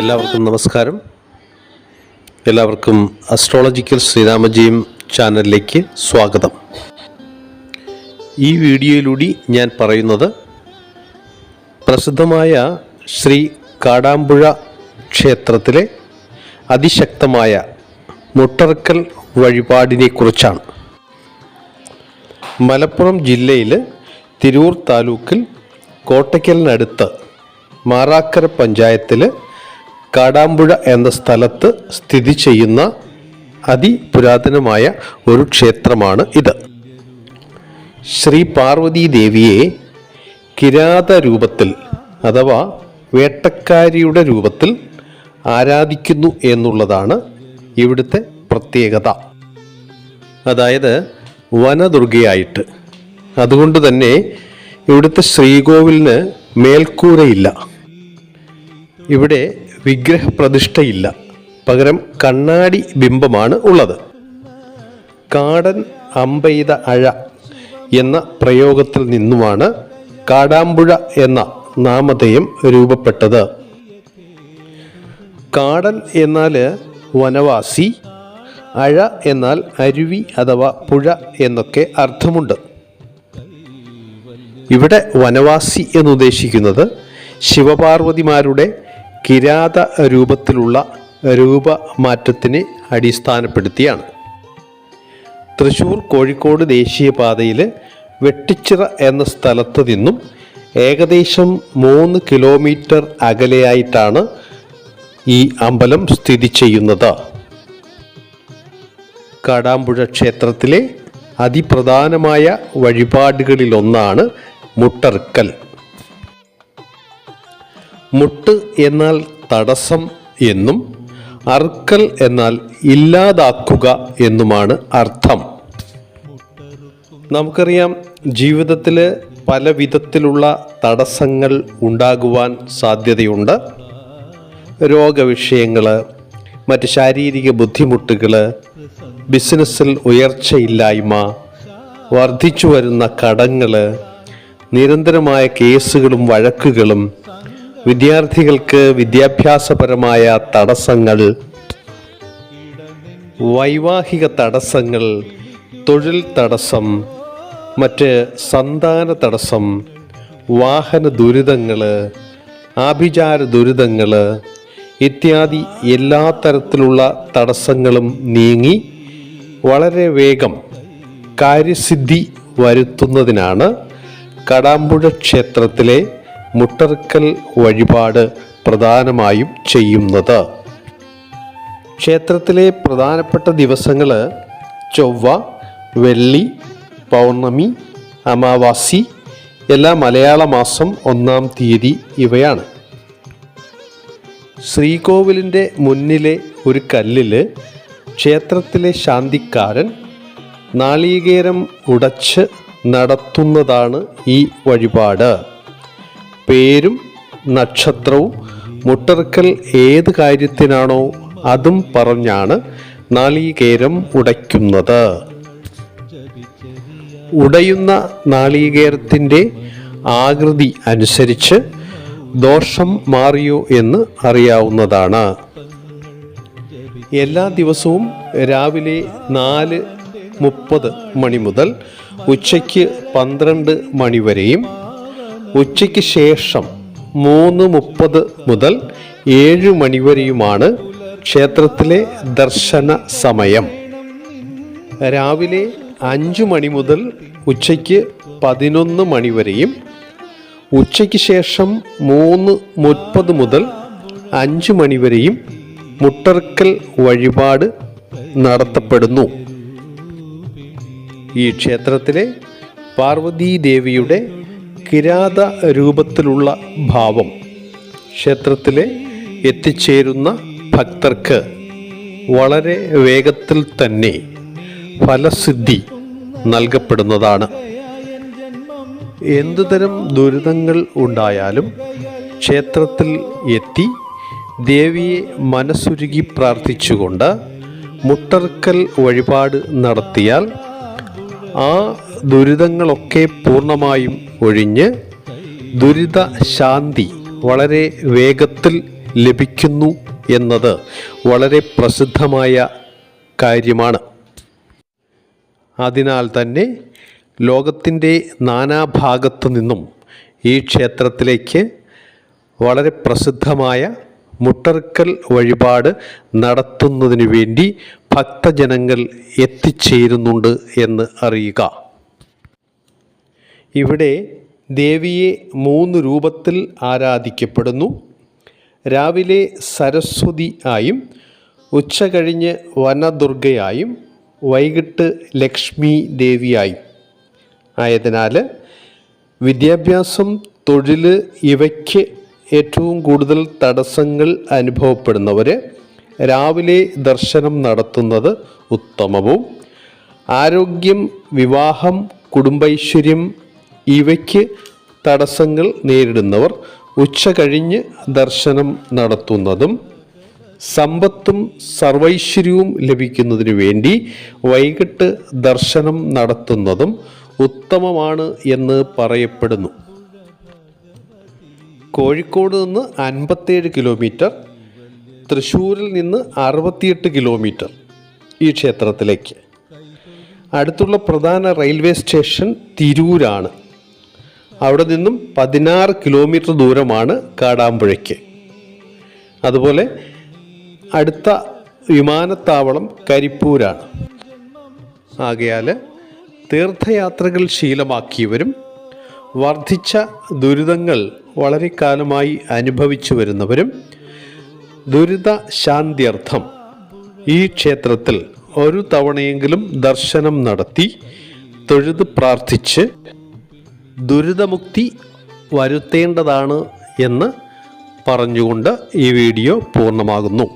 എല്ലാവർക്കും നമസ്കാരം. എല്ലാവർക്കും അസ്ട്രോളജിക്കൽ ശ്രീരാമജയം ചാനലിലേക്ക് സ്വാഗതം. ഈ വീഡിയോയിലൂടെ ഞാൻ പറയുന്നത് പ്രസിദ്ധമായ ശ്രീ കാടാമ്പുഴ ക്ഷേത്രത്തിലെ അതിശക്തമായ മുട്ടറക്കൽ വഴിപാടിനെക്കുറിച്ചാണ്. മലപ്പുറം ജില്ലയിൽ തിരൂർ താലൂക്കിൽ കോട്ടയ്ക്കലിനടുത്ത് മാറാക്കര പഞ്ചായത്തിൽ കാടാമ്പുഴ എന്ന സ്ഥലത്ത് സ്ഥിതി ചെയ്യുന്ന അതിപുരാതനമായ ഒരു ക്ഷേത്രമാണ് ഇത്. ശ്രീ പാർവതി ദേവിയെ കിരാത രൂപത്തിൽ അഥവാ വേട്ടക്കാരിയുടെ രൂപത്തിൽ ആരാധിക്കുന്നു എന്നുള്ളതാണ് ഇവിടുത്തെ പ്രത്യേകത. അതായത് വനദുർഗയായിട്ട് അതുകൊണ്ട് തന്നെ ഇവിടുത്തെ ശ്രീകോവിലിന് മേൽക്കൂരയില്ല. ഇവിടെ വിഗ്രഹപ്രതിഷ്ഠയില്ല. പകരം കണ്ണാടി ബിംബമാണ് ഉള്ളത്. കാടൻ അമ്പെയ്ത അഴ എന്ന പ്രയോഗത്തിൽ നിന്നുമാണ് കാടാമ്പുഴ എന്ന നാമധേയം രൂപപ്പെട്ടത്. കാടൻ എന്നാൽ വനവാസി അഴ എന്നാൽ അരുവി അഥവാ പുഴ എന്നൊക്കെ അർത്ഥമുണ്ട്. ഇവിടെ വനവാസി എന്നുദ്ദേശിക്കുന്നത് ശിവപാർവതിമാരുടെ കിരാത രൂപത്തിലുള്ള രൂപമാറ്റത്തിനെ അടിസ്ഥാനപ്പെടുത്തിയാണ്. തൃശൂർ കോഴിക്കോട് ദേശീയപാതയിൽ വെട്ടിച്ചിറ എന്ന സ്ഥലത്ത് നിന്നും ഏകദേശം മൂന്ന് കിലോമീറ്റർ അകലെയായിട്ടാണ് ഈ അമ്പലം സ്ഥിതി ചെയ്യുന്നത്. കാടാമ്പുഴ ക്ഷേത്രത്തിലെ അതിപ്രധാനമായ വഴിപാടുകളിലൊന്നാണ് മുട്ടറുക്കൽ. മുട്ട് എന്നാൽ തടസ്സം എന്നും അറുക്കൽ എന്നാൽ ഇല്ലാതാക്കുക എന്നുമാണ് അർത്ഥം. നമുക്കറിയാം ജീവിതത്തിൽ പല വിധത്തിലുള്ള തടസ്സങ്ങൾ ഉണ്ടാകുവാൻ സാധ്യതയുണ്ട്. രോഗവിഷയങ്ങൾ മറ്റ് ശാരീരിക ബുദ്ധിമുട്ടുകൾ ബിസിനസ്സിൽ ഉയർച്ചയില്ലായ്മ വർദ്ധിച്ചു വരുന്ന കടങ്ങൾ നിരന്തരമായ കേസുകളും വഴക്കുകളും വിദ്യാർത്ഥികൾക്ക് വിദ്യാഭ്യാസപരമായ തടസ്സങ്ങൾ വൈവാഹിക തടസ്സങ്ങൾ തൊഴിൽ തടസ്സം മറ്റ് സന്താന തടസ്സം വാഹന ദുരിതങ്ങൾ ആഭിചാര ദുരിതങ്ങൾ ഇത്യാദി എല്ലാ തരത്തിലുള്ള തടസ്സങ്ങളും നീങ്ങി വളരെ വേഗം കാര്യസിദ്ധി വരുത്തുന്നതിനാണ് കടാമ്പുഴ ക്ഷേത്രത്തിലെ മുട്ടർക്കൽ വഴിപാട് പ്രധാനമായും ചെയ്യുന്നത്. ക്ഷേത്രത്തിലെ പ്രധാനപ്പെട്ട ദിവസങ്ങൾ ചൊവ്വ വെള്ളി പൗർണമി അമാവാസി എല്ലാ മലയാള മാസം ഒന്നാം തീയതി ഇവയാണ്. ശ്രീകോവിലിന്റെ മുന്നിലെ ഒരു കല്ലിൽ ക്ഷേത്രത്തിലെ ശാന്തിക്കാരൻ നാളികേരം ഉടച്ച് നടത്തുന്നതാണ് ഈ വഴിപാട്. പേരും നക്ഷത്രവും മുട്ടർക്കൽ ഏത് കാര്യത്തിനാണോ അതും പറഞ്ഞാണ് നാളികേരം ഉടയ്ക്കുന്നത്. ഉടയുന്ന നാളികേരത്തിന്റെ ആകൃതി അനുസരിച്ച് ദോഷം മാറിയോ എന്ന് അറിയാവുന്നതാണ്. എല്ലാ ദിവസവും രാവിലെ നാല് മുപ്പത് മണി മുതൽ ഉച്ചയ്ക്ക് പന്ത്രണ്ട് മണി വരെയും ഉച്ചയ്ക്ക് ശേഷം മൂന്ന് മുപ്പത് മുതൽ ഏഴ് മണിവരെയുമാണ് ക്ഷേത്രത്തിലെ ദർശന സമയം. രാവിലെ അഞ്ചു മണി മുതൽ ഉച്ചയ്ക്ക് പതിനൊന്ന് മണി വരെയും ഉച്ചയ്ക്ക് ശേഷം മൂന്ന് മുപ്പത് മുതൽ അഞ്ച് മണിവരെയും മുട്ടർക്കൽ വഴിപാട് നടത്തപ്പെടുന്നു. ഈ ക്ഷേത്രത്തിലെ പാർവതീദേവിയുടെ കിരാത രൂപത്തിലുള്ള ഭാവം ക്ഷേത്രത്തിലെ എത്തിച്ചേരുന്ന ഭക്തർക്ക് വളരെ വേഗത്തിൽ തന്നെ ഫലസിദ്ധി നൽകപ്പെടുന്നതാണ്. എന്തുതരം ദുരിതങ്ങൾ ഉണ്ടായാലും ക്ഷേത്രത്തിൽ എത്തി ദേവിയെ മനസ്സുരുകി പ്രാർത്ഥിച്ചുകൊണ്ട് മുട്ടർക്കൽ വഴിപാട് നടത്തിയാൽ ആ ദുരിതങ്ങളൊക്കെ പൂർണമായും ഒഴിഞ്ഞ് ദുരിത ശാന്തി വളരെ വേഗത്തിൽ ലഭിക്കുന്നു എന്നത് വളരെ പ്രസിദ്ധമായ കാര്യമാണ്. അതിനാൽ തന്നെ ലോകത്തിന്റെ നാനാഭാഗത്തു നിന്നും ഈ ക്ഷേത്രത്തിലേക്ക് വളരെ പ്രസിദ്ധമായ മുട്ടർക്കൽ വഴിപാട് നടത്തുന്നതിന് വേണ്ടി ഭക്തജനങ്ങൾ എത്തിച്ചേരുന്നുണ്ട് എന്ന് അറിയുക. ഇവിടെ ദേവിയെ മൂന്ന് രൂപത്തിൽ ആരാധിക്കപ്പെടുന്നു. രാവിലെ സരസ്വതി ആയും ഉച്ച കഴിഞ്ഞ് വനദുർഗയായും വൈകിട്ട് ലക്ഷ്മി ദേവിയായും. ആയതിനാൽ വിദ്യാഭ്യാസം തൊഴിൽ ഇവയ്ക്ക് ഏറ്റവും കൂടുതൽ തടസ്സങ്ങൾ അനുഭവപ്പെടുന്നവർ രാവിലെ ദർശനം നടത്തുന്നത് ഉത്തമവും. ആരോഗ്യം വിവാഹം കുടുംബൈശ്വര്യം ഇവയ്ക്ക് തടസ്സങ്ങൾ നേരിടുന്നവർ ഉച്ച കഴിഞ്ഞ് ദർശനം നടത്തുന്നതും സമ്പത്തും സർവൈശ്വര്യവും ലഭിക്കുന്നതിന് വേണ്ടി വൈകിട്ട് ദർശനം നടത്തുന്നതും ഉത്തമമാണ് എന്ന് പറയപ്പെടുന്നു. കോഴിക്കോട് നിന്ന് അൻപത്തേഴ് കിലോമീറ്റർ തൃശ്ശൂരിൽ നിന്ന് അറുപത്തിയെട്ട് കിലോമീറ്റർ ഈ ക്ഷേത്രത്തിലേക്ക്. അടുത്തുള്ള പ്രധാന റെയിൽവേ സ്റ്റേഷൻ തിരൂരാണ്. അവിടെ നിന്നും പതിനാറ് കിലോമീറ്റർ ദൂരമാണ് കാടാമ്പുഴയ്ക്ക്. അതുപോലെ അടുത്ത വിമാനത്താവളം കരിപ്പൂരാണ്. ആകയാൽ തീർത്ഥയാത്രകൾ ശീലമാക്കിയവരും വർദ്ധിച്ച ദുരിതങ്ങൾ വളരെ കാലമായി അനുഭവിച്ചു വരുന്നവരും ദുരിത ശാന്ത്യർത്ഥം ഈ ക്ഷേത്രത്തിൽ ഒരു തവണയെങ്കിലും ദർശനം നടത്തി തൊഴുത് പ്രാർത്ഥിച്ച് ദുരിതമുക്തി വരുത്തേണ്ടതാണ് എന്ന് പറഞ്ഞുകൊണ്ട് ഈ വീഡിയോ പൂർണമാകുന്നു.